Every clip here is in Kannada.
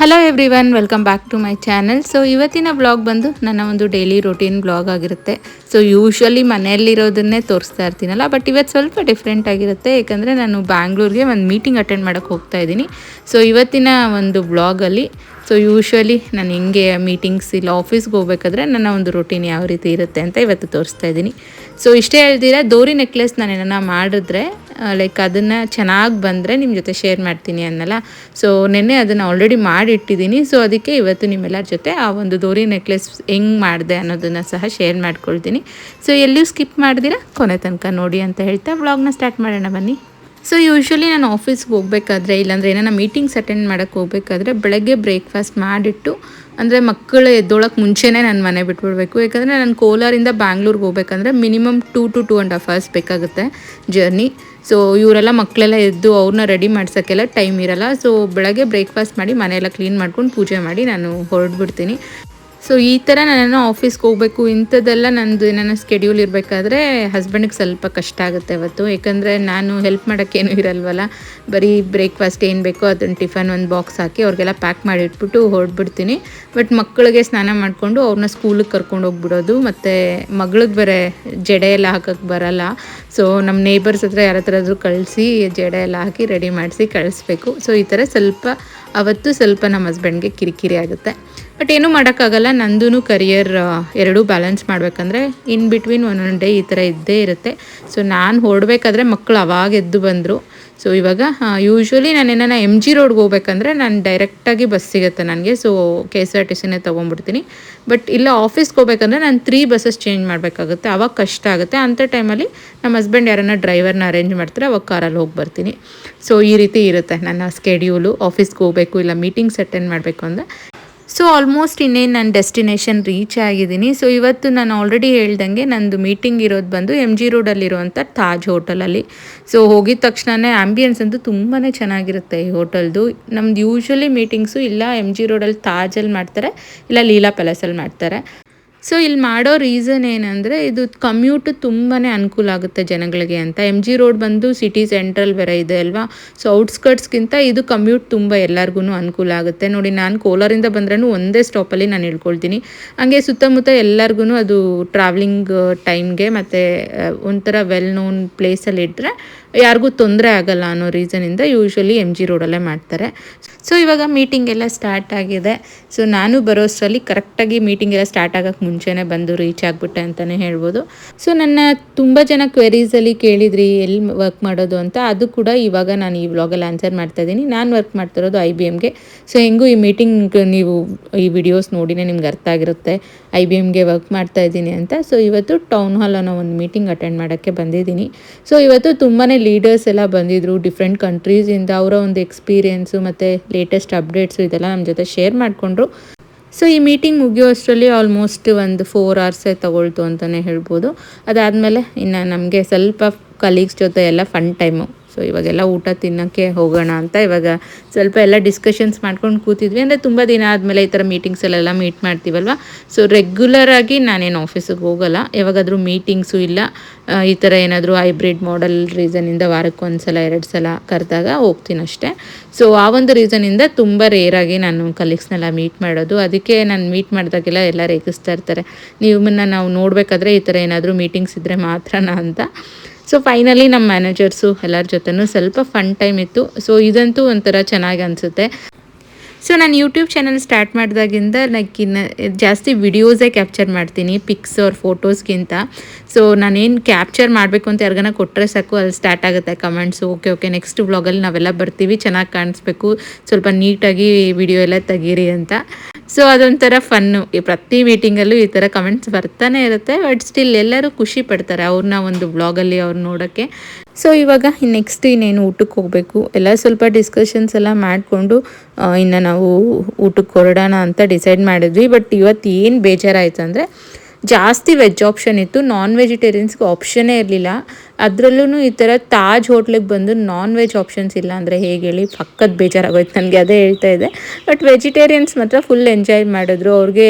Hello everyone welcome back to my channel so ಇವತ್ತಿನ ಬ್ಲಾಗ್ ಬಂದು ನನ್ನ ಒಂದು ಡೈಲಿ ರೊಟೀನ್ ಬ್ಲಾಗ್ ಆಗಿರುತ್ತೆ. ಸೊ ಯೂಶ್ವಲಿ ಮನೆಯಲ್ಲಿರೋದನ್ನೇ ತೋರಿಸ್ತಾ ಇರ್ತೀನಲ್ಲ ಬಟ್ ಇವತ್ತು ಸ್ವಲ್ಪ ಡಿಫ್ರೆಂಟ್ ಆಗಿರುತ್ತೆ. ಏಕೆಂದರೆ ನಾನು ಬ್ಯಾಂಗ್ಳೂರಿಗೆ ಒಂದು ಮೀಟಿಂಗ್ ಅಟೆಂಡ್ ಮಾಡೋಕ್ಕೆ ಹೋಗ್ತಾ ಇದ್ದೀನಿ. ಸೊ ಇವತ್ತಿನ ಒಂದು ಬ್ಲಾಗಲ್ಲಿ ಸೊ ಯೂಶ್ವಲಿ ನಾನು ಹಿಂಗೆ ಮೀಟಿಂಗ್ಸ್ ಇಲ್ಲ ಆಫೀಸ್ಗೆ ಹೋಗ್ಬೇಕಾದ್ರೆ ನನ್ನ ಒಂದು ರೊಟೀನ್ ಯಾವ ರೀತಿ ಇರುತ್ತೆ ಅಂತ ಇವತ್ತು ತೋರಿಸ್ತಾ ಇದ್ದೀನಿ. ಸೊ ಇಷ್ಟೇ ಹೇಳ್ತೀರಾ ದೋರಿ ನೆಕ್ಲೆಸ್ ನಾನು ಏನನ್ನ ಮಾಡಿದ್ರೆ ಲೈಕ್ ಅದನ್ನು ಚೆನ್ನಾಗಿ ಬಂದರೆ ನಿಮ್ಮ ಜೊತೆ ಶೇರ್ ಮಾಡ್ತೀನಿ ಅನ್ನಲ್ಲ. ಸೊ ನೆನ್ನೆ ಅದನ್ನು ಆಲ್ರೆಡಿ ಮಾಡಿಟ್ಟಿದ್ದೀನಿ ಸೊ ಅದಕ್ಕೆ ಇವತ್ತು ನಿಮ್ಮೆಲ್ಲರ ಜೊತೆ ಆ ಒಂದು ದೋರಿ ನೆಕ್ಲೆಸ್ ಹೆಂಗೆ ಮಾಡಿದೆ ಅನ್ನೋದನ್ನು ಸಹ ಶೇರ್ ಮಾಡ್ಕೊಳ್ತೀನಿ. ಸೊ ಎಲ್ಲಿಯೂ ಸ್ಕಿಪ್ ಮಾಡಿದಿರಾ, ಕೊನೆ ತನಕ ನೋಡಿ ಅಂತ ಹೇಳ್ತಾ ವ್ಲಾಗ್ನ ಸ್ಟಾರ್ಟ್ ಮಾಡೋಣ ಬನ್ನಿ. ಸೊ ಯೂಶ್ವಲಿ ನಾನು ಆಫೀಸ್ಗೆ ಹೋಗಬೇಕಾದ್ರೆ, ಇಲ್ಲಾಂದರೆ ಏನಾರ ಮೀಟಿಂಗ್ಸ್ ಅಟೆಂಡ್ ಮಾಡೋಕ್ಕೆ ಹೋಗ್ಬೇಕಾದ್ರೆ, ಬೆಳಗ್ಗೆ ಬ್ರೇಕ್ಫಾಸ್ಟ್ ಮಾಡಿಟ್ಟು ಅಂದರೆ ಮಕ್ಕಳು ಎದ್ದೋಳಕ್ಕೆ ಮುಂಚೆನೇ ನಾನು ಮನೆ ಬಿಟ್ಬಿಡ್ಬೇಕು. ಯಾಕಂದರೆ ನಾನು ಕೋಲಾರಿಂದ ಬ್ಯಾಂಗ್ಳೂರ್ಗೆ ಹೋಗ್ಬೇಕಂದ್ರೆ minimum two to two and half hours ಬೇಕಾಗುತ್ತೆ ಜರ್ನಿ ಸೊ ಇವರೆಲ್ಲ ಮಕ್ಕಳೆಲ್ಲ ಎದ್ದು ಅವ್ರನ್ನ ರೆಡಿ ಮಾಡ್ಸೋಕ್ಕೆಲ್ಲ ಟೈಮ್ ಇರಲ್ಲ. ಸೊ ಬೆಳಗ್ಗೆ ಬ್ರೇಕ್ಫಾಸ್ಟ್ ಮಾಡಿ ಮನೆಯೆಲ್ಲ ಕ್ಲೀನ್ ಮಾಡ್ಕೊಂಡು ಪೂಜೆ ಮಾಡಿ ನಾನು ಹೊರಡ್ಬಿಡ್ತೀನಿ. ಸೊ ಈ ಥರ ನಾನು ಆಫೀಸ್ಗೆ ಹೋಗಬೇಕು, ಇಂಥದ್ದೆಲ್ಲ ನಂದು ನನ್ನ ಸ್ಕೆಡ್ಯೂಲ್ ಇರಬೇಕಾದ್ರೆ ಹಸ್ಬೆಂಡಿಗೆ ಸ್ವಲ್ಪ ಕಷ್ಟ ಆಗುತ್ತೆ ಅವತ್ತು ಯಾಕಂದರೆ ನಾನು ಹೆಲ್ಪ್ ಮಾಡೋಕ್ಕೇನು ಇರಲ್ವಲ್ಲ. ಬರೀ ಬ್ರೇಕ್ಫಾಸ್ಟ್ ಏನು ಬೇಕೋ ಅದನ್ನು ಟಿಫನ್ ಒಂದು ಬಾಕ್ಸ್ ಹಾಕಿ ಅವ್ರಿಗೆಲ್ಲ ಪ್ಯಾಕ್ ಮಾಡಿ ಇಟ್ಬಿಟ್ಟು ಹೊರಡ್ಬಿಡ್ತೀನಿ. ಬಟ್ ಮಕ್ಕಳಿಗೆ ಸ್ನಾನ ಮಾಡಿಕೊಂಡು ಅವ್ರನ್ನ ಸ್ಕೂಲಿಗೆ ಕರ್ಕೊಂಡು ಹೋಗ್ಬಿಡೋದು. ಮತ್ತು ಮಗಳಿಗೆ ಬೇರೆ ಜಡೆ ಎಲ್ಲ ಹಾಕೋಕ್ಕೆ ಬರಲ್ಲ. ಸೊ ನಮ್ಮ ನೇಬರ್ಸ್ ಹತ್ರ ಯಾರ ಹತ್ರ ಕಳಿಸಿ ಜಡೆ ಎಲ್ಲ ಹಾಕಿ ರೆಡಿ ಮಾಡಿಸಿ ಕಳಿಸ್ಬೇಕು. ಸೊ ಈ ಥರ ಸ್ವಲ್ಪ, ಅವತ್ತು ಸ್ವಲ್ಪ ನಮ್ಮ ಹಸ್ಬೆಂಡ್ಗೆ ಕಿರಿಕಿರಿ ಆಗುತ್ತೆ. ಬಟ್ ಏನೂ ಮಾಡೋಕ್ಕಾಗಲ್ಲ. ನಂದೂ ಕರಿಯರ್ ಎರಡೂ ಬ್ಯಾಲೆನ್ಸ್ ಮಾಡಬೇಕಂದ್ರೆ ಇನ್ ಬಿಟ್ವೀನ್ ಒಂದೊಂದು ಡೇ ಈ ಥರ ಇದ್ದೇ ಇರುತ್ತೆ. ಸೊ ನಾನು ಹೊರಡ್ಬೇಕಾದ್ರೆ ಮಕ್ಕಳು ಅವಾಗ ಎದ್ದು ಬಂದರು. ಸೊ ಇವಾಗ ಯೂಶ್ವಲಿ ನಾನು ಏನಾನ ಎಂ ಜಿ ರೋಡ್ಗೆ ಹೋಗ್ಬೇಕಂದ್ರೆ ನಾನು ಡೈರೆಕ್ಟಾಗಿ ಬಸ್ ಸಿಗುತ್ತೆ ನನಗೆ. So K S R T ಸಿನೇ ತೊಗೊಂಡ್ಬಿಡ್ತೀನಿ ಬಟ್ ಇಲ್ಲ ಆಫೀಸ್ಗೆ ಹೋಗ್ಬೇಕಂದ್ರೆ ನಾನು ತ್ರೀ ಬಸ್ಸಸ್ ಚೇಂಜ್ ಮಾಡಬೇಕಾಗುತ್ತೆ. ಅವಾಗ ಕಷ್ಟ ಆಗುತ್ತೆ. ಅಂಥ ಟೈಮಲ್ಲಿ ನಮ್ಮ ಹಸ್ಬೆಂಡ್ ಯಾರನ್ನ ಡ್ರೈವರ್ನ ಅರೇಂಜ್ ಮಾಡ್ತಾರೆ, ಅವಾಗ ಕಾರಲ್ಲಿ ಹೋಗಿ ಬರ್ತೀನಿ. ಸೊ ಈ ರೀತಿ ಇರುತ್ತೆ ನನ್ನ ಸ್ಕೆಡ್ಯೂಲು ಆಫೀಸ್ಗೆ ಹೋಗಬೇಕು ಇಲ್ಲ ಮೀಟಿಂಗ್ಸ್ ಅಟೆಂಡ್ ಮಾಡಬೇಕು ಅಂದರೆ ಸೊ ಆಲ್ಮೋಸ್ಟ್ ಇನ್ನೇನು ನಾನು ಡೆಸ್ಟಿನೇಷನ್ ರೀಚ್ ಆಗಿದ್ದೀನಿ. ಸೊ ಇವತ್ತು ನಾನು ಆಲ್ರೆಡಿ ಹೇಳ್ದಂಗೆ ನಂದು ಮೀಟಿಂಗ್ ಇರೋದು ಬಂದು ಎಂ ಜಿ ರೋಡಲ್ಲಿರುವಂಥ ತಾಜ್ ಹೋಟೆಲಲ್ಲಿ ಸೊ ಹೋಗಿದ ತಕ್ಷಣವೇ ಆ್ಯಂಬಿಯನ್ಸ್ ಅಂತೂ ತುಂಬಾ ಚೆನ್ನಾಗಿರುತ್ತೆ ಈ ಹೋಟೆಲ್ದು. ನಮ್ದು ಯೂಶ್ವಲಿ ಮೀಟಿಂಗ್ಸು ಇಲ್ಲ ಎಂ ಜಿ ರೋಡಲ್ಲಿ ತಾಜಲ್ಲಿ ಮಾಡ್ತಾರೆ, ಇಲ್ಲ ಲೀಲಾ ಪ್ಯಾಲೇಸಲ್ಲಿ ಮಾಡ್ತಾರೆ. ಸೊ ಇಲ್ಲಿ ಮಾಡೋ ರೀಸನ್ ಏನಂದರೆ ಇದು ಕಮ್ಯೂಟ್ ತುಂಬಾ ಅನುಕೂಲ ಆಗುತ್ತೆ ಜನಗಳಿಗೆ ಅಂತ. ಎಂ ಜಿ ರೋಡ್ ಬಂದು ಸಿಟಿ ಸೆಂಟ್ರಲ್ ಬೇರೆ ಇದೆ ಅಲ್ವಾ? ಸೊ ಔಟ್ಸ್ಕರ್ಟ್ಸ್ಗಿಂತ ಇದು ಕಮ್ಯೂಟ್ ತುಂಬ ಎಲ್ಲರಿಗೂ ಅನುಕೂಲ ಆಗುತ್ತೆ. ನೋಡಿ, ನಾನು ಕೋಲಾರಿಂದ ಬಂದ್ರೂ ಒಂದೇ ಸ್ಟಾಪಲ್ಲಿ ನಾನು ಹೇಳ್ಕೊಳ್ತೀನಿ. ಹಾಗೆ ಸುತ್ತಮುತ್ತ ಎಲ್ಲರಿಗೂ ಅದು ಟ್ರಾವೆಲಿಂಗ್ ಟೈಮ್ಗೆ ಮತ್ತು ಒಂಥರ ವೆಲ್ ನೋನ್ ಪ್ಲೇಸಲ್ಲಿ ಇಟ್ಟರೆ ಯಾರಿಗೂ ತೊಂದರೆ ಆಗಲ್ಲ ಅನ್ನೋ ರೀಸನಿಂದ ಯೂಶ್ವಲಿ ಎಂ ಜಿ ರೋಡಲ್ಲೇ ಮಾಡ್ತಾರೆ. ಸೊ ಇವಾಗ ಮೀಟಿಂಗ್ ಎಲ್ಲ ಸ್ಟಾರ್ಟ್ ಆಗಿದೆ. ಸೊ ನಾನು ಬರೋಷ್ಟರಲ್ಲಿ ಕರೆಕ್ಟಾಗಿ ಮೀಟಿಂಗ್ ಎಲ್ಲ ಸ್ಟಾರ್ಟ್ ಆಗೋಕ್ಕೆ ಮುಂಚೆನೇ ಬಂದು ರೀಚ್ ಆಗಿಬಿಟ್ಟೆ ಅಂತಲೇ ಹೇಳ್ಬೋದು. ಸೊ ನನ್ನ ತುಂಬ ಜನ ಕ್ವೆರೀಸಲ್ಲಿ ಕೇಳಿದ್ರಿ, ಎಲ್ಲಿ ವರ್ಕ್ ಮಾಡೋದು ಅಂತ. ಅದು ಕೂಡ ಇವಾಗ ನಾನು ಈ ವ್ಲಾಗಲ್ಲಿ ಆನ್ಸರ್ ಮಾಡ್ತಾ ಇದ್ದೀನಿ. ನಾನು ವರ್ಕ್ ಮಾಡ್ತಿರೋದು ಐ ಬಿ ಎಮ್ಗೆ ಸೊ ಹೆಂಗೂ ಈ ಮೀಟಿಂಗ್ ನೀವು ಈ ವಿಡಿಯೋಸ್ ನೋಡಿನೇ ನಿಮ್ಗೆ ಅರ್ಥ ಆಗಿರುತ್ತೆ. ಐ ಬಿ ಎಮ್ಗೆ ವರ್ಕ್ ಮಾಡ್ತಾ ಇದ್ದೀನಿ ಅಂತ. ಸೊ ಇವತ್ತು ಟೌನ್ ಹಾಲ್ ಅನ್ನೋ ಒಂದು ಮೀಟಿಂಗ್ ಅಟೆಂಡ್ ಮಾಡೋಕ್ಕೆ ಬಂದಿದ್ದೀನಿ. ಸೊ ಇವತ್ತು ತುಂಬಾ ಲೀಡರ್ಸ್ ಎಲ್ಲ ಬಂದಿದ್ದರು ಡಿಫ್ರೆಂಟ್ ಕಂಟ್ರೀಸಿಂದ ಅವರ ಒಂದು ಎಕ್ಸ್ಪೀರಿಯೆನ್ಸು ಮತ್ತು ಲೇಟೆಸ್ಟ್ ಅಪ್ಡೇಟ್ಸು ಇದೆಲ್ಲ ನಮ್ಮ ಜೊತೆ ಶೇರ್ ಮಾಡಿಕೊಂಡ್ರು. ಸೊ ಈ ಮೀಟಿಂಗ್ ಮುಗಿಯೋ ಅಷ್ಟರಲ್ಲಿ ಆಲ್ಮೋಸ್ಟ್ ಒಂದು ಫೋರ್ ಅವರ್ಸೇ ತಗೊಳ್ತು ಅಂತಲೇ ಹೇಳ್ಬೋದು. ಅದಾದಮೇಲೆ ಇನ್ನು ನಮಗೆ ಸ್ವಲ್ಪ ಕಲೀಗ್ಸ್ ಜೊತೆ ಎಲ್ಲ ಫನ್ ಟೈಮು ಸೊ ಇವಾಗೆಲ್ಲ ಊಟ ತಿನ್ನೋಕ್ಕೆ ಹೋಗೋಣ ಅಂತ ಇವಾಗ ಸ್ವಲ್ಪ ಎಲ್ಲ ಡಿಸ್ಕಷನ್ಸ್ ಮಾಡ್ಕೊಂಡು ಕೂತಿದ್ವಿ. ಅಂದರೆ ತುಂಬ ದಿನ ಆದಮೇಲೆ ಈ ಥರ ಮೀಟಿಂಗ್ಸಲ್ಲೆಲ್ಲ ಮೀಟ್ ಮಾಡ್ತೀವಲ್ವ? ಸೊ ರೆಗ್ಯುಲರಾಗಿ ನಾನೇನು ಆಫೀಸಿಗೆ ಹೋಗಲ್ಲ. ಯಾವಾಗಾದರೂ ಮೀಟಿಂಗ್ಸು ಇಲ್ಲ. ಈ ಥರ ಏನಾದರೂ ಹೈಬ್ರಿಡ್ ಮಾಡೆಲ್ ರೀಸನಿಂದ ವಾರಕ್ಕೆ ಒಂದು ಸಲ ಎರಡು ಸಲ ಕರೆದಾಗ ಹೋಗ್ತೀನಿ ಅಷ್ಟೇ. ಸೊ ಆ ಒಂದು ರೀಸನಿಂದ ತುಂಬ ರೇರಾಗಿ ನಾನು ಕಲೀಗ್ಸ್ನೆಲ್ಲ ಮೀಟ್ ಮಾಡೋದು. ಅದಕ್ಕೆ ನಾನು ಮೀಟ್ ಮಾಡಿದಾಗೆಲ್ಲ ಎಲ್ಲ ರೇಗಿಸ್ತಾ ಇರ್ತಾರೆ. ನಿಮ್ಮನ್ನು ನಾವು ನೋಡಬೇಕಾದ್ರೆ ಈ ಥರ ಏನಾದರೂ ಮೀಟಿಂಗ್ಸ್ ಇದ್ದರೆ ಮಾತ್ರನಾ ಅಂತ. ಸೊ ಫೈನಲಿ ನಮ್ಮ ಮ್ಯಾನೇಜರ್ಸು ಎಲ್ಲರ ಜೊತೆನೂ ಸ್ವಲ್ಪ ಫನ್ ಟೈಮ್ ಇತ್ತು. ಸೊ ಇದಂತೂ ಒಂಥರ ಚೆನ್ನಾಗಿ ಅನಿಸುತ್ತೆ. ಸೊ ನಾನು ಯೂಟ್ಯೂಬ್ ಚಾನಲ್ ಸ್ಟಾರ್ಟ್ ಮಾಡಿದಾಗಿಂದ ಲೈಕ್ ಇನ್ನು ಜಾಸ್ತಿ ವಿಡಿಯೋಸೇ ಕ್ಯಾಪ್ಚರ್ ಮಾಡ್ತೀನಿ ಪಿಕ್ಸ್ ಅವ್ರ ಫೋಟೋಸ್ಗಿಂತ ಸೊ ನಾನೇನು ಕ್ಯಾಪ್ಚರ್ ಮಾಡಬೇಕು ಅಂತ ಯಾರಿಗಾನ ಕೊಟ್ಟರೆ ಸಾಕು, ಅಲ್ಲಿ ಸ್ಟಾರ್ಟ್ ಆಗುತ್ತೆ ಕಮೆಂಟ್ಸು ಓಕೆ ಓಕೆ ನೆಕ್ಸ್ಟ್ ವ್ಲಾಗಲ್ಲಿ ನಾವೆಲ್ಲ ಬರ್ತೀವಿ, ಚೆನ್ನಾಗಿ ಕಾಣಿಸ್ಬೇಕು. ಸ್ವಲ್ಪ ನೀಟಾಗಿ ವಿಡಿಯೋ ಎಲ್ಲ ತೆಗೀರಿ ಅಂತ. ಸೊ ಅದೊಂಥರ ಫನ್ನು ಈ ಪ್ರತಿ ಮೀಟಿಂಗಲ್ಲೂ ಈ ಥರ ಕಮೆಂಟ್ಸ್ ಬರ್ತಾನೆ ಇರುತ್ತೆ ಬಟ್ ಸ್ಟಿಲ್ ಎಲ್ಲರೂ ಖುಷಿ ಪಡ್ತಾರೆ ಅವ್ರನ್ನ ಒಂದು ಬ್ಲಾಗಲ್ಲಿ ಅವ್ರು ನೋಡೋಕ್ಕೆ. ಸೊ ಇವಾಗ ನೆಕ್ಸ್ಟ್ ಇನ್ನೇನು ಊಟಕ್ಕೆ ಹೋಗಬೇಕು? ಎಲ್ಲ ಸ್ವಲ್ಪ ಡಿಸ್ಕಷನ್ಸ್ ಎಲ್ಲ ಮಾಡಿಕೊಂಡು ಇನ್ನು ನಾವು ಊಟಕ್ಕೆ ಹೊರಡೋಣ ಅಂತ ಡಿಸೈಡ್ ಮಾಡಿದ್ವಿ. ಬಟ್ ಇವತ್ತು ಏನು ಬೇಜಾರಾಯಿತು ಅಂದರೆ ಜಾಸ್ತಿ ವೆಜ್ ಆಪ್ಷನ್ ಇತ್ತು. ನಾನ್ ವೆಜಿಟೇರಿಯನ್ಸ್ಗೆ ಆಪ್ಷನ್ನೇ ಇರಲಿಲ್ಲ. ಅದರಲ್ಲೂ ಈ ಥರ ತಾಜ್ ಹೋಟ್ಲಿಗೆ ಬಂದು ನಾನ್ ವೆಜ್ ಆಪ್ಷನ್ಸ್ ಇಲ್ಲ ಅಂದರೆ ಹೇಗೆ ಹೇಳಿ ಪಕ್ಕದ ಬೇಜಾರಾಗೋಯ್ತು. ನನಗೆ ಅದೇ ಹೇಳ್ತಾ ಇದೆ ಬಟ್ ವೆಜಿಟೇರಿಯನ್ಸ್ ಮಾತ್ರ ಫುಲ್ ಎಂಜಾಯ್ ಮಾಡಿದ್ರು. ಅವ್ರಿಗೆ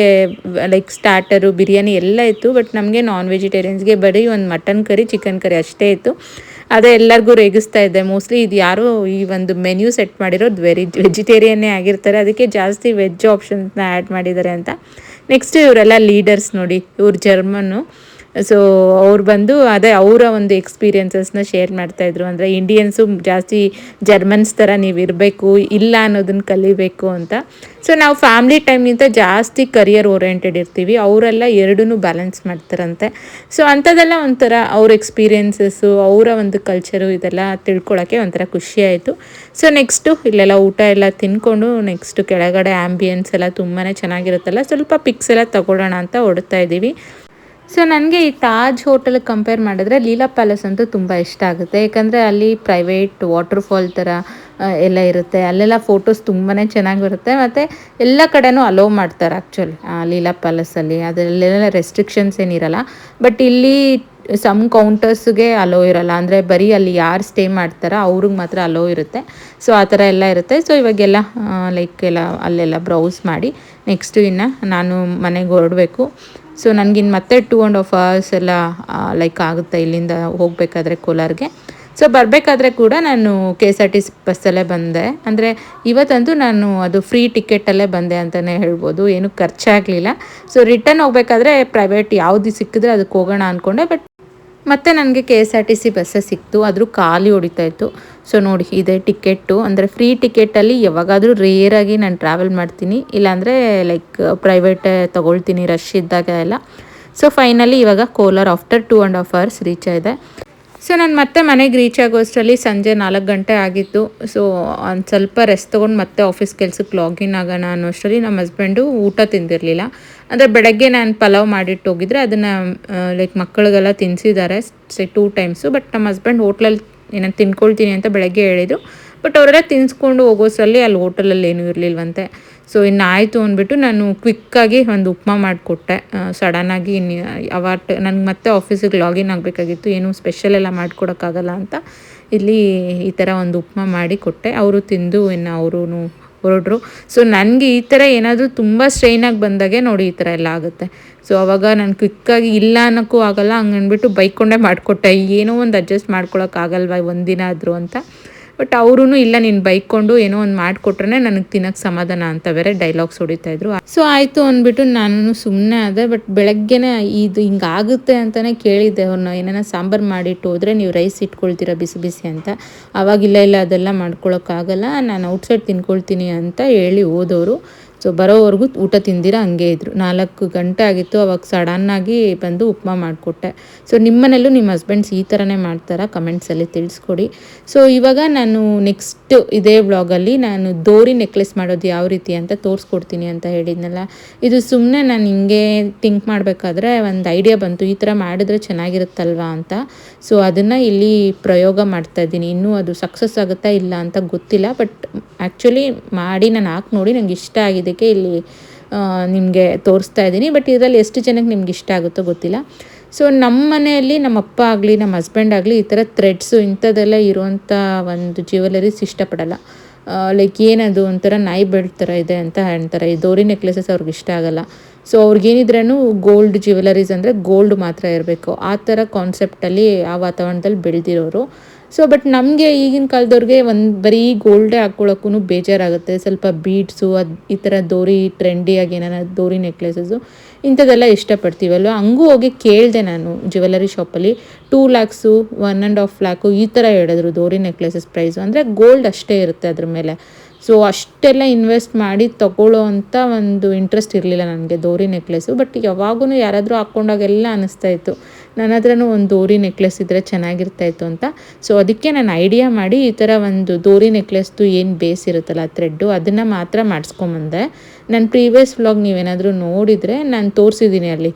ಲೈಕ್ ಸ್ಟಾರ್ಟರು ಬಿರಿಯಾನಿ ಎಲ್ಲ ಇತ್ತು. ಬಟ್ ನಮಗೆ ನಾನ್ ವೆಜಿಟೇರಿಯನ್ಸ್ಗೆ ಬರೀ ಒಂದು ಮಟನ್ ಕರಿ ಚಿಕನ್ ಕರಿ ಅಷ್ಟೇ ಇತ್ತು. ಅದೇ ಎಲ್ಲರಿಗೂ ರೇಗಿಸ್ತಾ ಇದ್ದೆ. ಮೋಸ್ಟ್ಲಿ ಇದು ಯಾರು ಈ ಒಂದು ಮೆನ್ಯೂ ಸೆಟ್ ಮಾಡಿರೋದು ವೆರಿ ವೆಜಿಟೇರಿಯನ್ನೇ ಆಗಿರ್ತಾರೆ. ಅದಕ್ಕೆ ಜಾಸ್ತಿ ವೆಜ್ ಆಪ್ಷನ್ಸ್ನ ಆ್ಯಡ್ ಮಾಡಿದ್ದಾರೆ ಅಂತ. ನೆಕ್ಸ್ಟ್ ಇವರೆಲ್ಲ ಲೀಡರ್ಸ್ ನೋಡಿ ಇವ್ರು ಜರ್ಮನ್ನು ಸೊ ಅವ್ರು ಬಂದು ಅದೇ ಅವರ ಒಂದು ಎಕ್ಸ್ಪೀರಿಯನ್ಸಸ್ನ ಶೇರ್ ಮಾಡ್ತಾಯಿದ್ರು ಅಂದರೆ ಇಂಡಿಯನ್ಸು ಜಾಸ್ತಿ ಜರ್ಮನ್ಸ್ ಥರ ನೀವು ಇರಬೇಕು, ಇಲ್ಲ ಅನ್ನೋದನ್ನು ಕಲಿಬೇಕು ಅಂತ. ಸೊ ನಾವು ಫ್ಯಾಮ್ಲಿ ಟೈಮ್ಗಿಂತ ಜಾಸ್ತಿ ಕರಿಯರ್ ಓರಿಯೆಂಟೆಡ್ ಇರ್ತೀವಿ. ಅವರೆಲ್ಲ ಎರಡೂ ಬ್ಯಾಲೆನ್ಸ್ ಮಾಡ್ತಾರಂತೆ. ಸೊ ಅಂಥದ್ದೆಲ್ಲ ಒಂಥರ ಅವ್ರ ಎಕ್ಸ್ಪೀರಿಯನ್ಸಸ್ಸು ಅವರ ಒಂದು ಕಲ್ಚರು ಇದೆಲ್ಲ ತಿಳ್ಕೊಳ್ಳೋಕ್ಕೆ ಒಂಥರ ಖುಷಿ ಆಯಿತು. ಸೊ ನೆಕ್ಸ್ಟು ಇಲ್ಲೆಲ್ಲ ಊಟ ಎಲ್ಲ ತಿನ್ಕೊಂಡು ನೆಕ್ಸ್ಟು ಕೆಳಗಡೆ ಆ್ಯಂಬಿಯನ್ಸ್ ಎಲ್ಲ ತುಂಬಾ ಚೆನ್ನಾಗಿರುತ್ತಲ್ಲ, ಸ್ವಲ್ಪ ಪಿಕ್ಸ್ ಎಲ್ಲ ತಗೊಳ್ಳೋಣ ಅಂತ ಹೊಡ್ತಾ ಇದ್ದೀವಿ. ಸೊ ನನಗೆ ಈ ತಾಜ್ ಹೋಟೆಲ್ಗೆ ಕಂಪೇರ್ ಮಾಡಿದ್ರೆ ಲೀಲಾ ಪ್ಯಾಲೇಸ್ ಅಂತೂ ತುಂಬ ಇಷ್ಟ ಆಗುತ್ತೆ. ಯಾಕಂದರೆ ಅಲ್ಲಿ ಪ್ರೈವೇಟ್ ವಾಟರ್ಫಾಲ್ ಥರ ಎಲ್ಲ ಇರುತ್ತೆ. ಅಲ್ಲೆಲ್ಲ ಫೋಟೋಸ್ ತುಂಬಾ ಚೆನ್ನಾಗಿ ಬರುತ್ತೆ ಮತ್ತು ಎಲ್ಲ ಕಡೆನೂ ಅಲೋ ಮಾಡ್ತಾರೆ ಆ್ಯಕ್ಚುಲಿ ಲೀಲಾ ಪ್ಯಾಲೇಸಲ್ಲಿ ಅದರಲ್ಲೆಲ್ಲ ರೆಸ್ಟ್ರಿಕ್ಷನ್ಸ್ ಏನಿರಲ್ಲ. ಬಟ್ ಇಲ್ಲಿ ಸಮ್ ಕೌಂಟರ್ಸ್ಗೆ ಅಲೋ ಇರಲ್ಲ. ಅಂದರೆ ಬರೀ ಅಲ್ಲಿ ಯಾರು ಸ್ಟೇ ಮಾಡ್ತಾರೋ ಅವ್ರಿಗೆ ಮಾತ್ರ ಅಲೋ ಇರುತ್ತೆ. ಸೊ ಆ ಥರ ಎಲ್ಲ ಇರುತ್ತೆ. ಸೊ ಇವಾಗೆಲ್ಲ ಲೈಕ್ ಎಲ್ಲ ಅಲ್ಲೆಲ್ಲ ಬ್ರೌಸ್ ಮಾಡಿ ನೆಕ್ಸ್ಟು ಇನ್ನು ನಾನು ಮನೆಗೆ ಹೊರಡಬೇಕು. ಸೊ ನನಗಿನ್ನು ಮತ್ತೆ ಟೂ ಆ್ಯಂಡ್ ಹಾಫ್ ಅವರ್ಸ್ ಎಲ್ಲ ಲೈಕ್ ಆಗುತ್ತೆ ಇಲ್ಲಿಂದ ಹೋಗಬೇಕಾದ್ರೆ ಕೋಲಾರ್ಗೆ? ಸೊ ಬರಬೇಕಾದ್ರೆ ಕೂಡ ನಾನು K S R T C ಬಸ್ಸಲ್ಲೇ ಬಂದೆ. ಅಂದರೆ ಇವತ್ತಂತೂ ನಾನು ಅದು ಫ್ರೀ ಟಿಕೆಟಲ್ಲೇ ಬಂದೆ ಅಂತಲೇ ಹೇಳ್ಬೋದು. ಏನೂ ಖರ್ಚಾಗಲಿಲ್ಲ. ಸೊ ರಿಟರ್ನ್ ಹೋಗಬೇಕಾದ್ರೆ ಪ್ರೈವೇಟ್ ಯಾವುದು ಸಿಕ್ಕಿದ್ರೆ ಅದಕ್ಕೆ ಹೋಗೋಣ ಅಂದ್ಕೊಂಡೆ ಬಟ್ ಮತ್ತೆ ನನಗೆ K S R T C ಬಸ್ಸೇ ಸಿಕ್ತು. ಆದರೂ ಖಾಲಿ ಹೊಡಿತಾ ಇತ್ತು. ಸೊ ನೋಡಿ, ಇದೆ ಟಿಕೆಟ್ಟು ಅಂದರೆ ಫ್ರೀ ಟಿಕೆಟಲ್ಲಿ ಯಾವಾಗಾದರೂ ರೇರಾಗಿ ನಾನು ಟ್ರಾವೆಲ್ ಮಾಡ್ತೀನಿ. ಇಲ್ಲಾಂದರೆ ಲೈಕ್ ಪ್ರೈವೇಟ್ ತೊಗೊಳ್ತೀನಿ ರಶ್ ಇದ್ದಾಗ ಎಲ್ಲ. ಸೊ ಫೈನಲಿ ಇವಾಗ Kolar after two and half hours reach ಆಗಿದೆ. ಸೊ ನಾನು ಮತ್ತೆ ಮನೆಗೆ ರೀಚ್ ಆಗೋಷ್ಟರಲ್ಲಿ ಸಂಜೆ ನಾಲ್ಕು ಗಂಟೆ ಆಗಿತ್ತು. ಸೊ ಒಂದು ಸ್ವಲ್ಪ ರೆಸ್ಟ್ ತೊಗೊಂಡು ಮತ್ತೆ ಆಫೀಸ್ ಕೆಲ್ಸಕ್ಕೆ ಲಾಗಿನ್ ಆಗೋಣ ಅನ್ನೋಷ್ಟರಲ್ಲಿ ನಮ್ಮ ಹಸ್ಬೆಂಡು ಊಟ ತಿಂದಿರಲಿಲ್ಲ. ಅಂದರೆ, ಬೆಳಗ್ಗೆ ನಾನು ಪಲಾವ್ ಮಾಡಿಟ್ಟು ಹೋಗಿದ್ರೆ ಅದನ್ನು ಲೈಕ್ ಮಕ್ಕಳಿಗೆಲ್ಲ ತಿನ್ನಿಸಿದ್ದಾರೆ ಟೂ ಟೈಮ್ಸು ಬಟ್ ನಮ್ಮ ಹಸ್ಬೆಂಡ್ ಹೋಟ್ಲಲ್ಲಿ ಏನಂತ ತಿನ್ಕೊಳ್ತೀನಿ ಅಂತ ಬೆಳಗ್ಗೆ ಹೇಳಿದರು. ಬಟ್ ಅವರೆಲ್ಲ ತಿನ್ಸ್ಕೊಂಡು ಹೋಗೋಸಲ್ಲಿ ಅಲ್ಲಿ ಹೋಟೆಲಲ್ಲಿ ಏನೂ ಇರಲಿಲ್ವಂತೆ. ಸೊ ಇನ್ನು ಆಯಿತು ಅಂದ್ಬಿಟ್ಟು ನಾನು ಕ್ವಿಕ್ಕಾಗಿ ಒಂದು ಉಪ್ಮಾ ಮಾಡಿಕೊಟ್ಟೆ. ಸಡನ್ನಾಗಿ ಇನ್ನು ಅವಾಟ್ ನನಗೆ ಮತ್ತೆ ಆಫೀಸಿಗೆ ಲಾಗಿನ್ ಆಗಬೇಕಾಗಿತ್ತು. ಏನು ಸ್ಪೆಷಲ್ ಎಲ್ಲ ಮಾಡಿಕೊಡೋಕ್ಕಾಗಲ್ಲ ಅಂತ ಇಲ್ಲಿ ಈ ಥರ ಒಂದು ಉಪ್ಮಾ ಮಾಡಿ ಕೊಟ್ಟೆ. ಅವರು ತಿಂದು ಇನ್ನು ಅವರು ಹೊರಡ್ರು ಸೊ ನನಗೆ ಈ ಥರ ಏನಾದರೂ ತುಂಬ ಸ್ಟ್ರೈನಾಗಿ ಬಂದಾಗೆ ನೋಡಿ ಈ ಥರ ಎಲ್ಲ ಆಗುತ್ತೆ. ಸೊ ಅವಾಗ ನಾನು ಕ್ವಿಕ್ಕಾಗಿ ಇಲ್ಲ ಅನ್ನೋಕ್ಕೂ ಆಗಲ್ಲ ಹಂಗೆ ಅಂದ್ಬಿಟ್ಟು ಬೈಕೊಂಡೇ ಮಾಡಿಕೊಟ್ಟೆ. ಏನೋ ಒಂದು ಅಡ್ಜಸ್ಟ್ ಮಾಡ್ಕೊಳಕ್ಕಾಗಲ್ವ ಒಂದಿನ ಆದರೂ ಅಂತ. ಬಟ್ ಅವರೂ ಇಲ್ಲ, ನೀನು ಬೈಕೊಂಡು ಏನೋ ಒಂದು ಮಾಡಿಕೊಟ್ರೆ ನನಗೆ ತಿನ್ನೋಕ್ಕೆ ಸಮಾಧಾನ ಅಂತ ಬೇರೆ ಡೈಲಾಗ್ಸ್ ಹೊಡಿತಾ ಇದ್ರು. ಸೊ ಆಯಿತು ಅಂದ್ಬಿಟ್ಟು ನಾನು ಸುಮ್ಮನೆ ಆದೆ ಬಟ್ ಬೆಳಗ್ಗೆನೇ ಇದು ಹಿಂಗಾಗುತ್ತೆ ಅಂತಲೇ ಕೇಳಿದ್ದೆ ಅವ್ರನ್ನ ಏನಾರ ಸಾಂಬಾರು ಮಾಡಿಟ್ಟು ಹೋದರೆ ನೀವು ರೈಸ್ ಇಟ್ಕೊಳ್ತೀರಾ ಬಿಸಿ ಬಿಸಿ ಅಂತ. ಅವಾಗಿಲ್ಲ, ಇಲ್ಲ, ಅದೆಲ್ಲ ಮಾಡ್ಕೊಳ್ಳೋಕ್ಕಾಗಲ್ಲ ನಾನು ಔಟ್ಸೈಡ್ ತಿನ್ಕೊಳ್ತೀನಿ ಅಂತ ಹೇಳಿ ಹೋದವರು. ಸೊ ಬರೋವರೆಗೂ ಊಟ ತಿಂದಿರ? ಹಂಗೆ ಇದ್ದರು ನಾಲ್ಕು ಗಂಟೆ ಆಗಿತ್ತು, ಅವಾಗ ಸಡನ್ನಾಗಿ ಬಂದು ಉಪ್ಮಾ ಮಾಡಿಕೊಟ್ಟೆ. ಸೊ ನಿಮ್ಮನೇಲೂ ನಿಮ್ಮ ಹಸ್ಬೆಂಡ್ಸ್ ಈ ಥರನೇ ಮಾಡ್ತಾರಾ? ಕಮೆಂಟ್ಸಲ್ಲಿ ತಿಳಿಸ್ಕೊಡಿ. ಸೊ ಇವಾಗ ನಾನು ನೆಕ್ಸ್ಟ್ ಇದೇ ವ್ಲಾಗಲ್ಲಿ ನಾನು ದೋರಿ ನೆಕ್ಲೆಸ್ ಮಾಡೋದು ಯಾವ ರೀತಿ ಅಂತ ತೋರಿಸ್ಕೊಡ್ತೀನಿ ಅಂತ ಹೇಳಿದ್ನಲ್ಲ. ಇದು ಸುಮ್ಮನೆ ನಾನು ಹಿಂಗೆ ಥಿಂಕ್ ಮಾಡಬೇಕಾದ್ರೆ ಒಂದು ಐಡಿಯಾ ಬಂತು. ಈ ಥರ ಮಾಡಿದ್ರೆ ಚೆನ್ನಾಗಿರುತ್ತಲ್ವಾ ಅಂತ. ಸೊ ಅದನ್ನು ಇಲ್ಲಿ ಪ್ರಯೋಗ ಮಾಡ್ತಾ ಇದ್ದೀನಿ. ಇನ್ನೂ ಅದು ಸಕ್ಸಸ್ ಆಗುತ್ತಾ ಇಲ್ಲ ಅಂತ ಗೊತ್ತಿಲ್ಲ. ಬಟ್ ಆ್ಯಕ್ಚುಲಿ ಮಾಡಿ ನಾನು ಹಾಕಿ ನೋಡಿ ನನಗೆ ಇಷ್ಟ ಇಲ್ಲಿ ನಿಮಗೆ ತೋರಿಸ್ತಾ ಇದ್ದೀನಿ. ಬಟ್ ಇದರಲ್ಲಿ ಎಷ್ಟು ಜನಕ್ಕೆ ನಿಮ್ಗೆ ಇಷ್ಟ ಆಗುತ್ತೋ ಗೊತ್ತಿಲ್ಲ. ಸೊ ನಮ್ಮ ಮನೆಯಲ್ಲಿ ನಮ್ಮ ಅಪ್ಪ ಆಗಲಿ, ನಮ್ಮ ಹಸ್ಬೆಂಡ್ ಆಗಲಿ ಈ ಥರ ಥ್ರೆಡ್ಸು ಇಂಥದ್ದೆಲ್ಲ ಇರುವಂಥ ಒಂದು ಜ್ಯುವೆಲರೀಸ್ ಇಷ್ಟಪಡಲ್ಲ. ಲೈಕ್ ಏನದು ಒಂಥರ ನಾಯಿ ಬೆಲ್ಟ್ ಥರ ಇದೆ ಅಂತ ಹೇಳ್ತಾರೆ. ಈ ದೋರಿ ನೆಕ್ಲೆಸಸ್ ಅವ್ರಿಗೆ ಇಷ್ಟ ಆಗಲ್ಲ. ಸೊ ಅವ್ರಿಗೇನಿದ್ರೂ ಗೋಲ್ಡ್ ಜ್ಯುವೆಲರೀಸ್ ಅಂದರೆ ಗೋಲ್ಡ್ ಮಾತ್ರ ಇರಬೇಕು. ಆ ಥರ ಕಾನ್ಸೆಪ್ಟಲ್ಲಿ ಆ ವಾತಾವರಣದಲ್ಲಿ ಬೆಳೆದಿರೋರು. ಸೊ ಬಟ್ ನಮಗೆ ಈಗಿನ ಕಾಲದವ್ರಿಗೆ ಒಂದು ಬರೀ ಗೋಲ್ಡೇ ಹಾಕ್ಕೊಳ್ಳೋಕ್ಕೂ ಬೇಜಾರಾಗುತ್ತೆ. ಸ್ವಲ್ಪ ಬೀಡ್ಸು ಅದು ಈ ಥರ ದೋರಿ ಟ್ರೆಂಡಿಯಾಗಿ ಏನಾರ ದೋರಿ ನೆಕ್ಲೆಸಸ್ಸು ಇಂಥದ್ದೆಲ್ಲ ಇಷ್ಟಪಡ್ತೀವಲ್ವ? ಹಂಗೂ ಹೋಗಿ ಕೇಳಿದೆ ನಾನು ಜ್ಯುವೆಲರಿ ಶಾಪಲ್ಲಿ two lakhs one and half lakh ಈ ಥರ ಹೇಳಿದ್ರು ದೋರಿ ನೆಕ್ಲೆಸಸ್ ಪ್ರೈಸು ಅಂದರೆ ಗೋಲ್ಡ್ ಅಷ್ಟೇ ಇರುತ್ತೆ ಅದ್ರ ಮೇಲೆ. ಸೊ ಅಷ್ಟೆಲ್ಲ ಇನ್ವೆಸ್ಟ್ ಮಾಡಿ ತೊಗೊಳ್ಳೋ ಅಂಥ ಒಂದು ಇಂಟ್ರೆಸ್ಟ್ ಇರಲಿಲ್ಲ ನನಗೆ ದೋರಿ ನೆಕ್ಲೆಸ್ಸು ಬಟ್ ಯಾವಾಗೂ ಯಾರಾದರೂ ಹಾಕ್ಕೊಂಡಾಗೆಲ್ಲ ಅನ್ನಿಸ್ತಾ ಇತ್ತು. ನನ್ನ ಹತ್ರನೂ ಒಂದು ದೋರಿ ನೆಕ್ಲೆಸ್ ಇದ್ದರೆ ಚೆನ್ನಾಗಿರ್ತಾಯಿತ್ತು ಅಂತ. ಸೊ ಅದಕ್ಕೆ ನಾನು ಐಡಿಯಾ ಮಾಡಿ ಈ ಥರ ಒಂದು ದೋರಿ ನೆಕ್ಲೆಸ್ದು ಏನು ಬೇಸ್ ಇರುತ್ತಲ್ಲ ಥ್ರೆಡ್ಡು ಅದನ್ನು ಮಾತ್ರ ಮಾಡಿಸ್ಕೊಂಬಂದೆ. ನನ್ನ ಪ್ರೀವಿಯಸ್ ವ್ಲಾಗ್ ನೀವೇನಾದರೂ ನೋಡಿದರೆ ನಾನು ತೋರಿಸಿದ್ದೀನಿ ಅಲ್ಲಿ.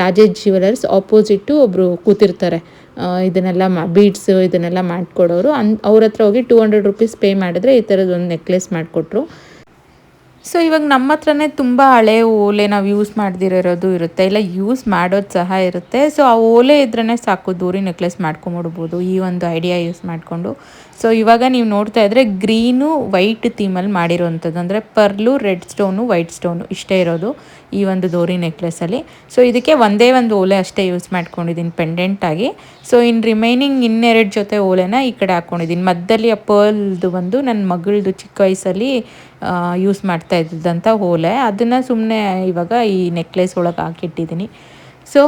ರಾಜೇಶ್ ಜ್ಯುವೆಲರ್ಸ್ ಆಪೋಸಿಟ್ಟು ಒಬ್ಬರು ಕೂತಿರ್ತಾರೆ. ಇದನ್ನೆಲ್ಲ ಮಾ ಬೀಡ್ಸ್ ಇದನ್ನೆಲ್ಲ ಮಾಡಿಕೊಡೋರು. ಅನ್, ಅವ್ರ ಹತ್ರ ಹೋಗಿ ಟೂ ಹಂಡ್ರೆಡ್ ರುಪೀಸ್ ಪೇ ಮಾಡಿದ್ರೆ ಈ ಥರದ್ದು ಒಂದು ನೆಕ್ಲೆಸ್ ಮಾಡಿಕೊಟ್ರು. ಸೊ ಇವಾಗ ನಮ್ಮ ಹತ್ರನೇ ತುಂಬ ಹಳೆ ಓಲೆ ನಾವು ಯೂಸ್ ಮಾಡದಿರೋದು ಇರುತ್ತೆ. ಇಲ್ಲ ಯೂಸ್ ಮಾಡೋದು ಸಹ ಇರುತ್ತೆ. ಸೊ ಆ ಓಲೆ ಇದ್ರೇ ಸಾಕು, ದೂರಿ ನೆಕ್ಲೆಸ್ ಮಾಡ್ಕೊಂಬಿಡ್ಬೋದು. ಈ ಒಂದು ಐಡಿಯಾ ಯೂಸ್ ಮಾಡಿಕೊಂಡು. ಸೊ ಇವಾಗ ನೀವು ನೋಡ್ತಾ ಇದ್ರೆ ಗ್ರೀನು ವೈಟ್ ಥೀಮಲ್ಲಿ ಮಾಡಿರೋವಂಥದ್ದು. ಅಂದರೆ pearl, red stone, white stone ಇಷ್ಟೇ ಇರೋದು ಈ ಒಂದು ದೋರಿ ನೆಕ್ಲೆಸಲ್ಲಿ. ಸೊ ಇದಕ್ಕೆ ಒಂದೇ ಒಂದು ಓಲೆ ಅಷ್ಟೇ ಯೂಸ್ ಮಾಡ್ಕೊಂಡಿದ್ದೀನಿ ಪೆಂಡೆಂಟಾಗಿ ಸೊ ಇನ್ನು ರಿಮೈನಿಂಗ್ ಇನ್ನೆರಡು ಜೊತೆ ಓಲೆನ ಈ ಕಡೆ ಹಾಕ್ಕೊಂಡಿದ್ದೀನಿ ಮಧ್ಯದಲ್ಲಿ ಆ ಪರ್ಲ್ದು ಬಂದು ನನ್ನ ಮಗಳದು ಚಿಕ್ಕ ವಯಸ್ಸಲ್ಲಿ ಯೂಸ್ ಮಾಡ್ತಾ ಇದ್ದಂಥ ಓಲೆ. ಅದನ್ನು ಸುಮ್ಮನೆ ಇವಾಗ ಈ ನೆಕ್ಲೆಸ್ ಒಳಗೆ ಹಾಕಿಟ್ಟಿದ್ದೀನಿ. ಸೊ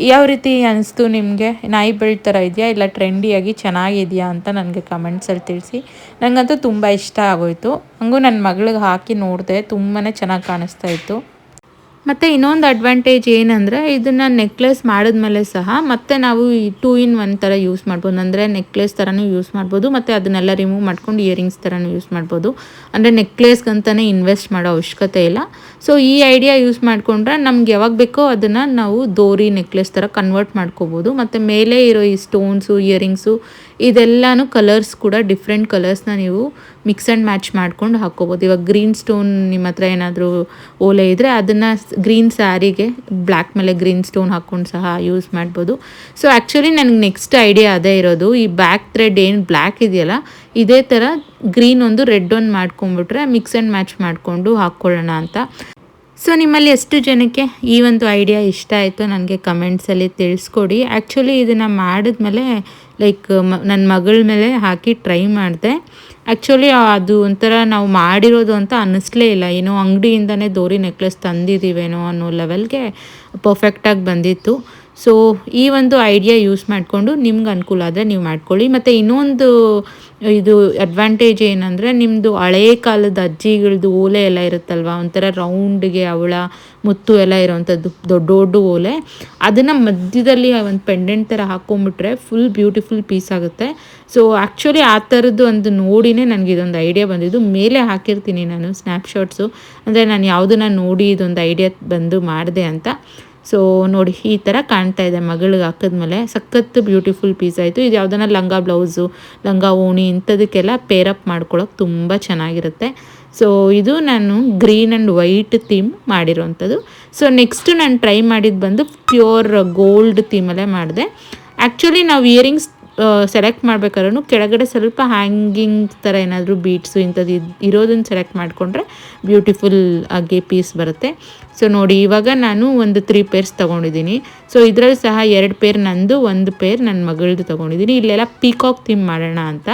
ಯಾವ ರೀತಿ ಅನಿಸ್ತು ನಿಮಗೆ? ನಾಯಿ ಬೆಲ್ಟ್ ಥರ ಇದೆಯಾ? ಇಲ್ಲ ಟ್ರೆಂಡಿಯಾಗಿ ಚೆನ್ನಾಗಿದೆಯಾ ಅಂತ ನನಗೆ ಕಮೆಂಟ್ಸಲ್ಲಿ ತಿಳಿಸಿ. ನನಗಂತೂ ತುಂಬ ಇಷ್ಟ ಆಗೋಯಿತು. ಹಾಗೂ ನನ್ನ ಮಗಳಿಗೆ ಹಾಕಿ ನೋಡಿದೆ ತುಂಬಾ ಚೆನ್ನಾಗಿ ಕಾಣಿಸ್ತಾ ಇತ್ತು. ಮತ್ತು ಇನ್ನೊಂದು ಅಡ್ವಾಂಟೇಜ್ ಏನಂದರೆ ಇದನ್ನು ನೆಕ್ಲೆಸ್ ಮಾಡಿದ್ಮೇಲೆ ಸಹ ಮತ್ತೆ ನಾವು ಈ ಟೂ ಇನ್ ಒನ್ ಥರ ಯೂಸ್ ಮಾಡ್ಬೋದು. ಅಂದರೆ ನೆಕ್ಲೆಸ್ ಥರನೂ ಯೂಸ್ ಮಾಡ್ಬೋದು, ಮತ್ತು ಅದನ್ನೆಲ್ಲ ರಿಮೂವ್ ಮಾಡ್ಕೊಂಡು ಇಯರಿಂಗ್ಸ್ ಥರನೂ ಯೂಸ್ ಮಾಡ್ಬೋದು. ಅಂದರೆ ನೆಕ್ಲೆಸ್ಗಂತಲೇ ಇನ್ವೆಸ್ಟ್ ಮಾಡೋ ಅವಶ್ಯಕತೆ ಇಲ್ಲ. ಸೊ ಈ ಐಡಿಯಾ ಯೂಸ್ ಮಾಡಿಕೊಂಡ್ರೆ ನಮ್ಗೆ ಯಾವಾಗ ಬೇಕೋ ಅದನ್ನು ನಾವು ದೋರಿ ನೆಕ್ಲೆಸ್ ಥರ ಕನ್ವರ್ಟ್ ಮಾಡ್ಕೋಬೋದು. ಮತ್ತು ಮೇಲೆ ಇರೋ ಈ ಸ್ಟೋನ್ಸು ಇಯರಿಂಗ್ಸು ಇದೆಲ್ಲನೂ ಕಲರ್ಸ್ ಕೂಡ ಡಿಫ್ರೆಂಟ್ ಕಲರ್ಸ್ನ ನೀವು ಮಿಕ್ಸ್ ಆ್ಯಂಡ್ ಮ್ಯಾಚ್ ಮಾಡ್ಕೊಂಡು ಹಾಕ್ಕೋಬೋದು. ಇವಾಗ ಗ್ರೀನ್ ಸ್ಟೋನ್ ನಿಮ್ಮ ಹತ್ರ ಏನಾದರೂ ಓಲೆ ಇದ್ದರೆ ಅದನ್ನು ಗ್ರೀನ್ ಸ್ಯಾರಿಗೆ ಬ್ಲ್ಯಾಕ್ ಮೇಲೆ ಗ್ರೀನ್ ಸ್ಟೋನ್ ಹಾಕ್ಕೊಂಡು ಸಹ ಯೂಸ್ ಮಾಡ್ಬೋದು. ಸೊ ಆ್ಯಕ್ಚುಲಿ ನನಗೆ ನೆಕ್ಸ್ಟ್ ಐಡಿಯಾ ಅದೇ ಇರೋದು. ಈ ಬ್ಯಾಕ್ ಥ್ರೆಡ್ ಏನು ಬ್ಲ್ಯಾಕ್ ಇದೆಯಲ್ಲ, ಇದೇ ಥರ ಗ್ರೀನ್ ಒಂದು ರೆಡ್ ಒಂದು ಮಾಡ್ಕೊಂಬಿಟ್ರೆ ಮಿಕ್ಸ್ ಆ್ಯಂಡ್ ಮ್ಯಾಚ್ ಮಾಡಿಕೊಂಡು ಹಾಕ್ಕೊಳ್ಳೋಣ ಅಂತ. ಸೊ ನಿಮ್ಮಲ್ಲಿ ಎಷ್ಟು ಜನಕ್ಕೆ ಈ ಒಂದು ಐಡಿಯಾ ಇಷ್ಟ ಆಯಿತು ನನಗೆ ಕಮೆಂಟ್ಸಲ್ಲಿ ತಿಳಿಸ್ಕೊಡಿ. ಆ್ಯಕ್ಚುಲಿ ಇದನ್ನು ಮಾಡಿದ್ಮೇಲೆ ಲೈಕ್ ನನ್ನ ಮಗಳ ಮೇಲೆ ಹಾಕಿ ಟ್ರೈ ಮಾಡಿದೆ. ಆ್ಯಕ್ಚುಲಿ ಅದು ಒಂಥರ ನಾವು ಮಾಡಿರೋದು ಅಂತ ಅನ್ನಿಸ್ಲೇ ಇಲ್ಲ. ಏನೋ ಅಂಗಡಿಯಿಂದನೇ ದೋರಿ ನೆಕ್ಲೆಸ್ ತಂದಿದ್ದೀವೇನೋ ಅನ್ನೋ ಲೆವೆಲ್ಗೆ ಪರ್ಫೆಕ್ಟಾಗಿ ಬಂದಿತ್ತು. ಸೊ ಈ ಒಂದು ಐಡಿಯಾ ಯೂಸ್ ಮಾಡಿಕೊಂಡು ನಿಮ್ಗೆ ಅನುಕೂಲ ಆದರೆ ನೀವು ಮಾಡ್ಕೊಳ್ಳಿ. ಮತ್ತು ಇನ್ನೊಂದು, ಇದು ಅಡ್ವಾಂಟೇಜ್ ಏನಂದರೆ ನಿಮ್ಮದು ಹಳೇ ಕಾಲದ ಅಜ್ಜಿಗಳದ್ದು ಓಲೆ ಎಲ್ಲ ಇರುತ್ತಲ್ವ? ಒಂಥರ ರೌಂಡ್ಗೆ ಅವಳ ಮುತ್ತು ಎಲ್ಲ ಇರೋವಂಥದ್ದು, ದೊಡ್ಡ ದೊಡ್ಡ ಓಲೆ. ಅದನ್ನು ಮಧ್ಯದಲ್ಲಿ ಒಂದು ಪೆಂಡೆಂಟ್ ಥರ ಹಾಕ್ಕೊಂಬಿಟ್ರೆ ಫುಲ್ ಬ್ಯೂಟಿಫುಲ್ ಪೀಸ್ ಆಗುತ್ತೆ. ಸೊ ಆ್ಯಕ್ಚುಲಿ ಆ ಥರದ್ದು ಒಂದು ನೋಡಿನೇ ನನಗೆ ಇದೊಂದು ಐಡಿಯಾ ಬಂದಿದ್ದು. ಮೇಲೆ ಹಾಕಿರ್ತೀನಿ ನಾನು ಸ್ನ್ಯಾಪ್ಶಾಟ್ಸು ಅಂದರೆ ನಾನು ಯಾವುದನ್ನ ನೋಡಿ ಇದೊಂದು ಐಡಿಯಾ ಬಂದು ಮಾಡಿದೆ ಅಂತ. ಸೊ ನೋಡಿ, ಈ ಥರ ಕಾಣ್ತಾ ಇದೆ ಮಗಳಿಗೆ ಹಾಕಿದ್ಮೇಲೆ. ಸಖತ್ತು ಬ್ಯೂಟಿಫುಲ್ ಪೀಸ್ ಆಯಿತು. ಇದು ಯಾವುದನ್ನ ಲಂಗ ಬ್ಲೌಸು ಲಂಗ ಓಣಿ ಇಂಥದಕ್ಕೆಲ್ಲ ಪೇರಪ್ ಮಾಡ್ಕೊಳ್ಳೋಕೆ ತುಂಬ ಚೆನ್ನಾಗಿರುತ್ತೆ. ಸೊ ಇದು ನಾನು ಗ್ರೀನ್ ಆ್ಯಂಡ್ ವೈಟ್ ಥೀಮ್ ಮಾಡಿರೋವಂಥದ್ದು ಸೊ ನೆಕ್ಸ್ಟು ನಾನು ಟ್ರೈ ಮಾಡಿದ್ದು ಬಂದು ಪ್ಯೂರ್ ಗೋಲ್ಡ್ ಥೀಮಲ್ಲೇ ಮಾಡಿದೆ. ಆ್ಯಕ್ಚುಲಿ ನಾವು ಇಯರಿಂಗ್ಸ್ ಸೆಲೆಕ್ಟ್ ಮಾಡ್ಬೇಕಾದ್ರೂ ಕೆಳಗಡೆ ಸ್ವಲ್ಪ ಹ್ಯಾಂಗಿಂಗ್ ಥರ ಏನಾದರೂ ಬೀಟ್ಸು ಇಂಥದ್ದು ಇರೋದನ್ನು ಸೆಲೆಕ್ಟ್ ಮಾಡಿಕೊಂಡ್ರೆ ಬ್ಯೂಟಿಫುಲ್ ಆಗಿ ಪೀಸ್ ಬರುತ್ತೆ. ಸೊ ನೋಡಿ, ಇವಾಗ ನಾನು ಒಂದು ತ್ರೀ ಪೇರ್ಸ್ ತೊಗೊಂಡಿದ್ದೀನಿ. ಸೊ ಇದರಲ್ಲಿ ಸಹ ಎರಡು ಪೇರ್ ನಂದು, ಒಂದು ಪೇರ್ ನನ್ನ ಮಗಳದ್ದು ತೊಗೊಂಡಿದ್ದೀನಿ. ಇಲ್ಲೆಲ್ಲ ಪೀಕಾಕ್ ಥೀಮ್ ಮಾಡೋಣ ಅಂತ.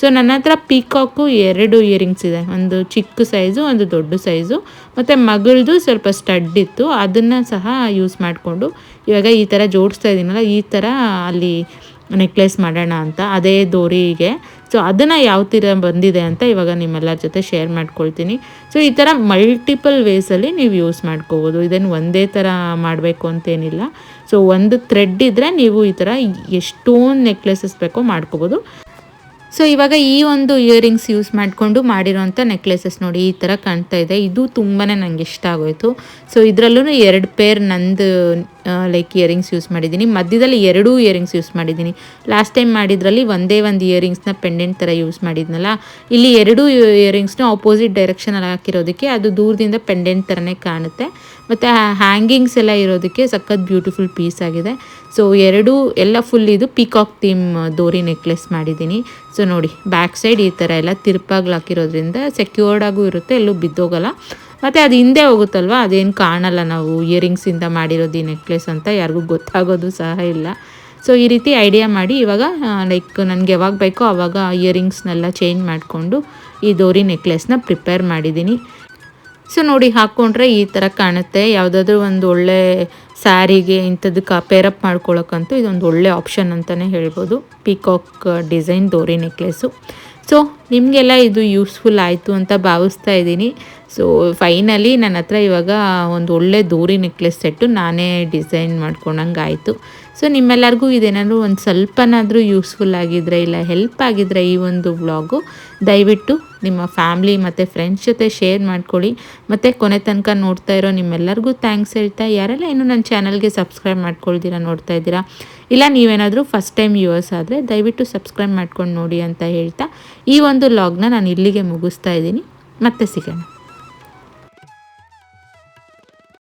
ಸೊ ನನ್ನ ಹತ್ರ ಪೀಕಾಕು ಎರಡು ಇಯರಿಂಗ್ಸ್ ಇದೆ. ಒಂದು ಚಿಕ್ಕ ಸೈಜು ಒಂದು ದೊಡ್ಡ ಸೈಜು ಮತ್ತು ಮಗಳದು ಸ್ವಲ್ಪ ಸ್ಟಡ್ ಇತ್ತು. ಅದನ್ನು ಸಹ ಯೂಸ್ ಮಾಡಿಕೊಂಡು ಇವಾಗ ಈ ಥರ ಜೋಡಿಸ್ತಾ ಇದ್ದೀನಲ್ಲ, ಈ ಥರ ಅಲ್ಲಿ ನೆಕ್ಲೆಸ್ ಮಾಡೋಣ ಅಂತ, ಅದೇ ದೋರಿಗೆ. ಸೊ ಅದನ್ನು ಯಾವ ಥರ ಬಂದಿದೆ ಅಂತ ಇವಾಗ ನಿಮ್ಮೆಲ್ಲರ ಜೊತೆ ಶೇರ್ ಮಾಡ್ಕೊಳ್ತೀನಿ. ಸೊ ಈ ಥರ ಮಲ್ಟಿಪಲ್ ವೇಸಲ್ಲಿ ನೀವು ಯೂಸ್ ಮಾಡ್ಕೋಬೋದು. ಇದನ್ನು ಒಂದೇ ಥರ ಮಾಡಬೇಕು ಅಂತೇನಿಲ್ಲ. ಸೊ ಒಂದು ಥ್ರೆಡ್ ಇದ್ದರೆ ನೀವು ಈ ಥರ ಎಷ್ಟೊಂದು ನೆಕ್ಲೆಸಸ್ ಬೇಕೋ ಮಾಡ್ಕೋಬೋದು. ಸೊ ಇವಾಗ ಈ ಒಂದು ಇಯರಿಂಗ್ಸ್ ಯೂಸ್ ಮಾಡಿಕೊಂಡು ಮಾಡಿರೋಂಥ ನೆಕ್ಲೆಸಸ್ ನೋಡಿ ಈ ಥರ ಕಾಣ್ತಾ ಇದೆ. ಇದು ತುಂಬಾ ನನಗೆ ಇಷ್ಟ ಆಗೋಯಿತು. ಸೊ ಇದರಲ್ಲೂ ಎರಡು ಪೇರ್ ನಂದು ಲೈಕ್ ಇಯರಿಂಗ್ಸ್ ಯೂಸ್ ಮಾಡಿದ್ದೀನಿ. ಮಧ್ಯದಲ್ಲಿ ಎರಡೂ ಇಯರಿಂಗ್ಸ್ ಯೂಸ್ ಮಾಡಿದ್ದೀನಿ. ಲಾಸ್ಟ್ ಟೈಮ್ ಮಾಡಿದ್ರಲ್ಲಿ ಒಂದೇ ಒಂದು ಇಯರಿಂಗ್ಸ್ನ ಪೆಂಡೆಂಟ್ ಥರ ಯೂಸ್ ಮಾಡಿದ್ನಲ್ಲ. ಇಲ್ಲಿ ಎರಡೂ ಇಯರಿಂಗ್ಸ್ನ ಆಪೋಸಿಟ್ ಡೈರೆಕ್ಷನಲ್ಲಿ ಹಾಕಿರೋದಕ್ಕೆ ಅದು ದೂರದಿಂದ ಪೆಂಡೆಂಟ್ ಥರನೇ ಕಾಣುತ್ತೆ. ಮತ್ತು ಹ್ಯಾಂಗಿಂಗ್ಸ್ ಎಲ್ಲ ಇರೋದಕ್ಕೆ ಸಖತ್ ಬ್ಯೂಟಿಫುಲ್ ಪೀಸ್ ಆಗಿದೆ. ಸೊ ಎರಡೂ ಎಲ್ಲ ಫುಲ್ ಇದು ಪೀಕಾಕ್ ಥೀಮ್ ದೋರಿ ನೆಕ್ಲೆಸ್ ಮಾಡಿದ್ದೀನಿ. ಸೊ ನೋಡಿ ಬ್ಯಾಕ್ ಸೈಡ್ ಈ ಥರ ಎಲ್ಲ ತಿರುಪಾಗ್ಲು ಹಾಕಿರೋದ್ರಿಂದ ಸೆಕ್ಯೂರ್ಡಾಗೂ ಇರುತ್ತೆ, ಎಲ್ಲೂ ಬಿದ್ದೋಗಲ್ಲ. ಮತ್ತು ಅದು ಹಿಂದೆ ಹೋಗುತ್ತಲ್ವ? ಅದೇನು ಕಾಣಲ್ಲ ನಾವು ಇಯರಿಂಗ್ಸಿಂದ ಮಾಡಿರೋದು ಈ ನೆಕ್ಲೆಸ್ ಅಂತ ಯಾರಿಗೂ ಗೊತ್ತಾಗೋದು ಸಹ ಇಲ್ಲ. ಸೊ ಈ ರೀತಿ ಐಡಿಯಾ ಮಾಡಿ ಇವಾಗ ಲೈಕ್ ನನಗೆ ಯಾವಾಗ ಬೇಕೋ ಆವಾಗ ಇಯರಿಂಗ್ಸ್ನೆಲ್ಲ ಚೇಂಜ್ ಮಾಡಿಕೊಂಡು ಈ ದೋರಿ ನೆಕ್ಲೆಸ್ನ ಪ್ರಿಪೇರ್ ಮಾಡಿದ್ದೀನಿ. ಸೊ ನೋಡಿ ಹಾಕ್ಕೊಂಡ್ರೆ ಈ ಥರ ಕಾಣುತ್ತೆ. ಯಾವುದಾದ್ರೂ ಒಂದು ಒಳ್ಳೆ ಸ್ಯಾರಿಗೆ ಇಂಥದಕ್ಕೆ ಪೇರಪ್ ಮಾಡ್ಕೊಳ್ಳೋಕ್ಕಂತೂ ಇದೊಂದು ಒಳ್ಳೆ ಆಪ್ಷನ್ ಅಂತಲೇ ಹೇಳ್ಬೋದು. ಪೀಕಾಕ್ ಡಿಸೈನ್ ದೋರಿ ನೆಕ್ಲೆಸ್ಸು ಸೊ ನಿಮಗೆಲ್ಲ ಇದು ಯೂಸ್ಫುಲ್ ಆಯಿತು ಅಂತ ಭಾವಿಸ್ತಾ ಇದ್ದೀನಿ. ಸೊ ಫೈನಲಿ ನನ್ನ ಹತ್ರ ಇವಾಗ ಒಂದು ಒಳ್ಳೆ ದೂರಿ ನೆಕ್ಲೆಸ್ ಸೆಟ್ಟು ನಾನೇ ಡಿಸೈನ್ ಮಾಡ್ಕೊಂಡಂಗೆ ಆಯಿತು. ಸೊ ನಿಮ್ಮೆಲ್ಲರಿಗೂ ಇದೇನಾದರೂ ಒಂದು ಸ್ವಲ್ಪನಾದರೂ ಯೂಸ್ಫುಲ್ ಆಗಿದ್ರೆ ಇಲ್ಲ ಹೆಲ್ಪ್ ಆಗಿದ್ರೆ ಈ ಒಂದು ವ್ಲಾಗು ದಯವಿಟ್ಟು ನಿಮ್ಮ ಫ್ಯಾಮ್ಲಿ ಮತ್ತು ಫ್ರೆಂಡ್ಸ್ ಜೊತೆ ಶೇರ್ ಮಾಡ್ಕೊಳ್ಳಿ. ಮತ್ತು ಕೊನೆ ತನಕ ನೋಡ್ತಾ ಇರೋ ನಿಮ್ಮೆಲ್ಲರಿಗೂ ಥ್ಯಾಂಕ್ಸ್ ಹೇಳ್ತಾ, ಯಾರೆಲ್ಲ ಇನ್ನೂ ನನ್ನ ಚಾನಲ್ಗೆ ಸಬ್ಸ್ಕ್ರೈಬ್ ಮಾಡ್ಕೊಳ್ತೀರಾ ನೋಡ್ತಾ ಇದ್ದೀರಾ, ಇಲ್ಲ ನೀವೇನಾದರೂ ಫಸ್ಟ್ ಟೈಮ್ ಯೂಸ್ ಆದರೆ ದಯವಿಟ್ಟು ಸಬ್ಸ್ಕ್ರೈಬ್ ಮಾಡ್ಕೊಂಡು ನೋಡಿ ಅಂತ ಹೇಳ್ತಾ, ಈ ಒಂದು ಲಾಗ್ನ ನಾನು ಇಲ್ಲಿಗೆ ಮುಗಿಸ್ತಾ ಇದ್ದೀನಿ. ಮತ್ತೆ ಸಿಗೋಣ.